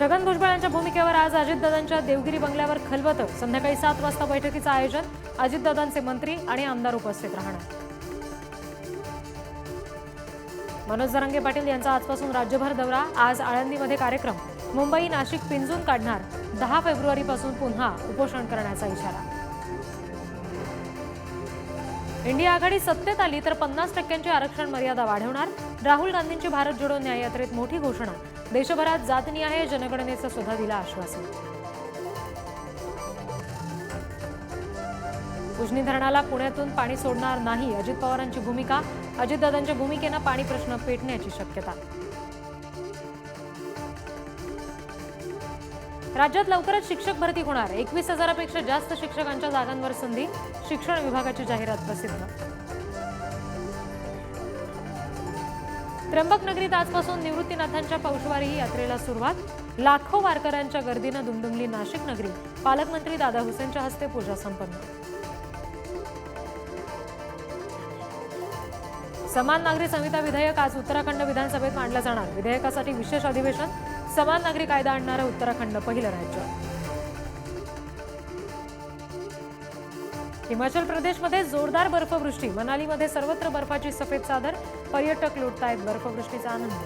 छगन भुजबळ यांच्या भूमिकेवर आज अजितदादांच्या देवगिरी बंगल्यावर खलबतं. संध्याकाळी सात वाजता बैठकीचं आयोजन. अजितदादांचे मंत्री आणि आमदार उपस्थित राहणार. मनोज जरांगे पाटील यांचा आजपासून राज्यभर दौरा. आज आळंदीमध्ये कार्यक्रम. मुंबई नाशिक पिंजून काढणार. दहा फेब्रुवारीपासून पुन्हा उपोषण करण्याचा इशारा. इंडिया आघाडी सत्तेत आली तर पन्नास टक्क्यांची आरक्षण मर्यादा वाढवणार. राहुल गांधींची भारत जोडो न्याययात्रेत मोठी घोषणा. देशभरात जातनी आहे जनगणनेचं सुद्धा दिलं आश्वासन. उजनी धरणाला पुण्यातून पाणी सोडणार नाही अजित पवारांची भूमिका. अजितदादांच्या भूमिकेनं पाणी प्रश्न पेटण्याची शक्यता. राज्यात लवकरच शिक्षक भरती होणार. एकवीस हजारापेक्षा जास्त शिक्षकांच्या जागांवर संधी शिक्षण विभागाची जाहिरात प्रसिद्ध. त्र्यंबकनगरीत आजपासून निवृत्तीनाथांच्या पौशवारी यात्रेला सुरुवात. लाखो वारकऱ्यांच्या गर्दीनं दुमदुमली नाशिक नगरी. पालकमंत्री दादा हुसेनच्या हस्ते पूजा संपन्न. समान नागरी संहिता विधेयक आज उत्तराखंड विधानसभेत मांडलं जाणार. विधेयकासाठी विशेष अधिवेशन समान नागरी कायदा आणणारं उत्तराखंड पहिलं राज्य. हिमाचल प्रदेशमध्ये जोरदार बर्फवृष्टी. मनालीमध्ये सर्वत्र बर्फाची सफेद चादर. पर्यटक लुटतायत बर्फवृष्टीचा आनंद.